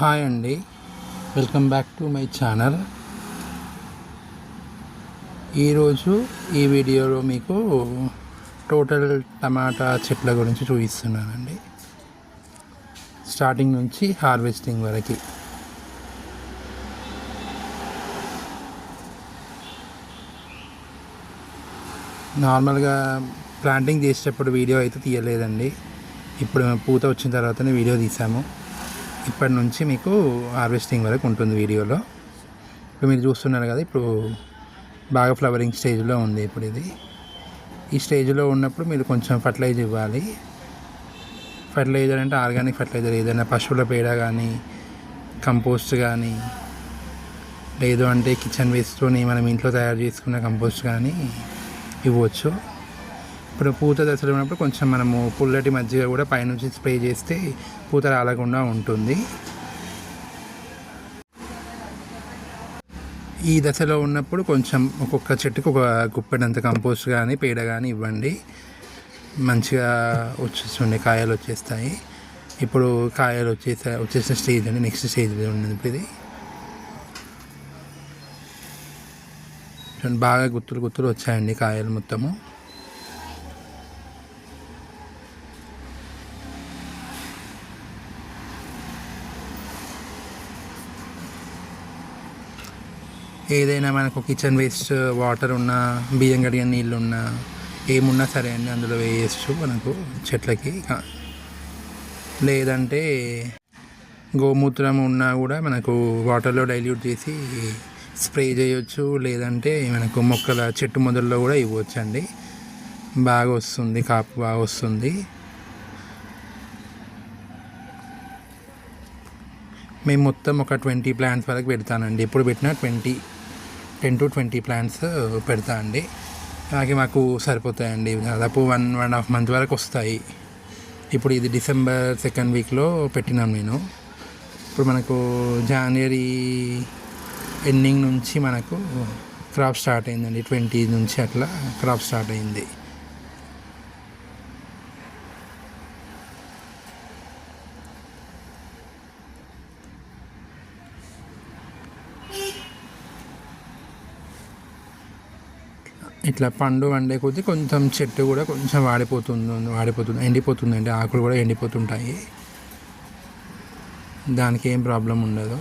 Hi అండి. Welcome back to my channel. ఈరోజు ఈ వీడియోలో మీకు టోటల్ టమాటా చెట్ల గురించి చూపిస్తున్నానండి. స్టార్టింగ్ నుంచి హార్వెస్టింగ్ వరకు. నార్మల్గా ప్లాంటింగ్ చేసేటప్పుడు వీడియో అయితే తీయలేదండి. ఇప్పుడు పూత వచ్చిన తర్వాతనే వీడియో తీసాము. ఇప్పటి నుంచి మీకు హార్వెస్టింగ్ వరకు ఉంటుంది వీడియోలో. ఇప్పుడు మీరు చూస్తున్నారు కదా ఇప్పుడు బాగా ఫ్లవరింగ్ స్టేజ్లో ఉంది ఇప్పుడు ఇది. ఈ స్టేజ్లో ఉన్నప్పుడు మీరు కొంచెం ఫర్టిలైజర్ ఇవ్వాలి. ఫర్టిలైజర్ అంటే ఆర్గానిక్ ఫర్టిలైజర్ ఏదైనా పశువుల పేడ కానీ కంపోస్ట్ కానీ లేదు అంటే కిచెన్ వేస్ట్తో మనం ఇంట్లో తయారు చేసుకున్న కంపోస్ట్ కానీ ఇవ్వచ్చు. ఇప్పుడు పూత దశలో ఉన్నప్పుడు కొంచెం మనము పుల్లటి మజ్జిగ కూడా పైనుంచి స్ప్రే చేస్తే పూత రాలకుండా ఉంటుంది. ఈ దశలో ఉన్నప్పుడు కొంచెం ఒక్కొక్క చెట్టుకు ఒక గుప్పెడంత కంపోస్ట్ కానీ పేడ కానీ ఇవ్వండి. మంచిగా వచ్చేస్తుండే కాయలు వచ్చేస్తాయి. ఇప్పుడు కాయలు వచ్చేసా వచ్చేసిన స్టేజ్ అండి నెక్స్ట్ స్టేజ్ ఉన్నది ఇది. బాగా గుత్తులు గుత్తులు వచ్చాయండి కాయలు మొత్తము. ఏదైనా మనకు కిచెన్ వేస్ట్ వాటర్ ఉన్నా బియ్యం కడిగిన నీళ్ళు ఉన్నా ఏమున్నా సరే అండి అందులో వేయచ్చు మనకు చెట్లకి. కా- లేదంటే గోమూత్రం ఉన్నా కూడా మనకు వాటర్లో డైల్యూట్ చేసి స్ప్రే చేయొచ్చు లేదంటే మనకు మొక్కల చెట్టు మొదల్లో కూడా ఇవ్వచ్చు అండి బాగా వస్తుంది కాపు బాగా వస్తుంది. మేము మొత్తం ఒక ట్వంటీ ప్లాంట్స్ వరకు పెడతానండి. ఎప్పుడు పెట్టినా twenty. Ten to twenty plants పెడతా అండి. అలాగే మాకు సరిపోతాయండి. దాదాపు వన్ వన్ హాఫ్ మంత్ వరకు వస్తాయి. ఇప్పుడు ఇది డిసెంబర్ సెకండ్ వీక్లో పెట్టినాను నేను. ఇప్పుడు మనకు జనవరి ఎండింగ్ నుంచి మనకు క్రాప్ స్టార్ట్ అయిందండి. ట్వంటీ నుంచి అట్లా క్రాప్ స్టార్ట్ అయింది. ఇట్లా పండు వండే కొద్దీ కొంచెం చెట్టు కూడా కొంచెం వాడిపోతుంది వాడిపోతుంది ఎండిపోతుంది అంటే ఆకులు కూడా ఎండిపోతుంటాయి. దానికి ఏం ప్రాబ్లం ఉండదు.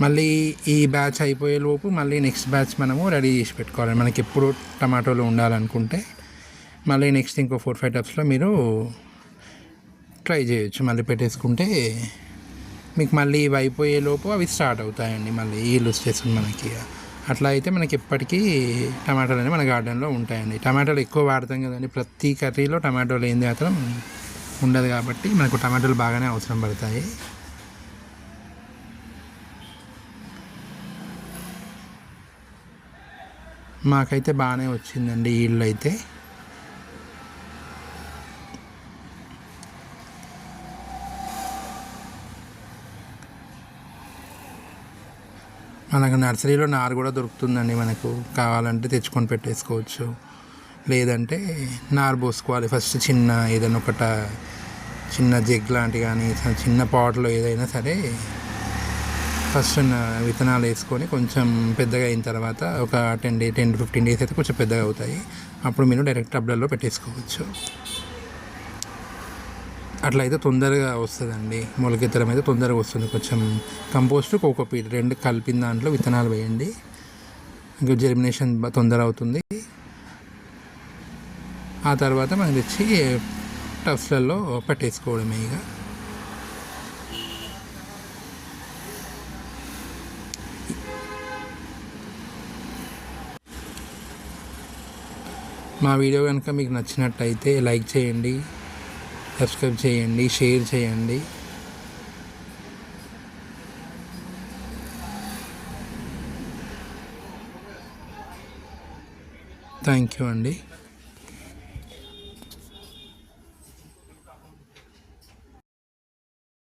మళ్ళీ ఈ బ్యాచ్ అయిపోయే లోపు మళ్ళీ నెక్స్ట్ బ్యాచ్ మనము రెడీ చేసి పెట్టుకోవాలి. మనకి ఎప్పుడు టమాటోలు ఉండాలనుకుంటే మళ్ళీ నెక్స్ట్ ఇంకో ఫోర్ ఫైవ్ టప్స్లో మీరు ట్రై చేయొచ్చు. మళ్ళీ పెట్టేసుకుంటే మీకు మళ్ళీ ఇవి అయిపోయేలోపు అవి స్టార్ట్ అవుతాయండి మళ్ళీ ఈళ్ళు స్టేషన్ మనకి. అట్లా అయితే మనకి ఎప్పటికీ టమాటాలు అనేవి మన గార్డెన్లో ఉంటాయండి. టమాటాలు ఎక్కువ వాడతాం కదండి. ప్రతి కర్రీలో టమాటోలు ఏంది మాత్రం ఉండదు కాబట్టి మనకు టమాటాలు బాగానే అవసరం పడతాయి. మాకైతే బాగానే వచ్చిందండి ఈళ్ళు అయితే. మనకు నర్సరీలో నారు కూడా దొరుకుతుందండి మనకు. కావాలంటే తెచ్చుకొని పెట్టేసుకోవచ్చు. లేదంటే నారు పోసుకోవాలి. ఫస్ట్ చిన్న ఏదైనా ఒకట చిన్న జగ్ లాంటి కానీ చిన్న పాట్లో ఏదైనా సరే ఫస్ట్ విత్తనాలు వేసుకొని కొంచెం పెద్దగా అయిన తర్వాత ఒక ten day ten fifteen days అయితే కొంచెం పెద్దగా అవుతాయి. అప్పుడు మీరు డైరెక్ట్ టబ్లలో పెట్టేసుకోవచ్చు. అట్లా అయితే తొందరగా వస్తుందండి. మొలకెత్తడం అయితే తొందరగా వస్తుంది. కొంచెం కంపోస్ట్ కోకోపీట్ రెండు కలిపిన దాంట్లో విత్తనాలు వేయండి. ఇంకా జెర్మినేషన్ తొందర అవుతుంది. ఆ తర్వాత మనం తెచ్చి టఫ్లలో పెట్టేసుకోవడమే ఇక. మా వీడియో కనుక మీకు నచ్చినట్టయితే లైక్ చేయండి. సబ్స్క్రైబ్ చేయండి షేర్ చేయండి. థ్యాంక్ యూ అండి.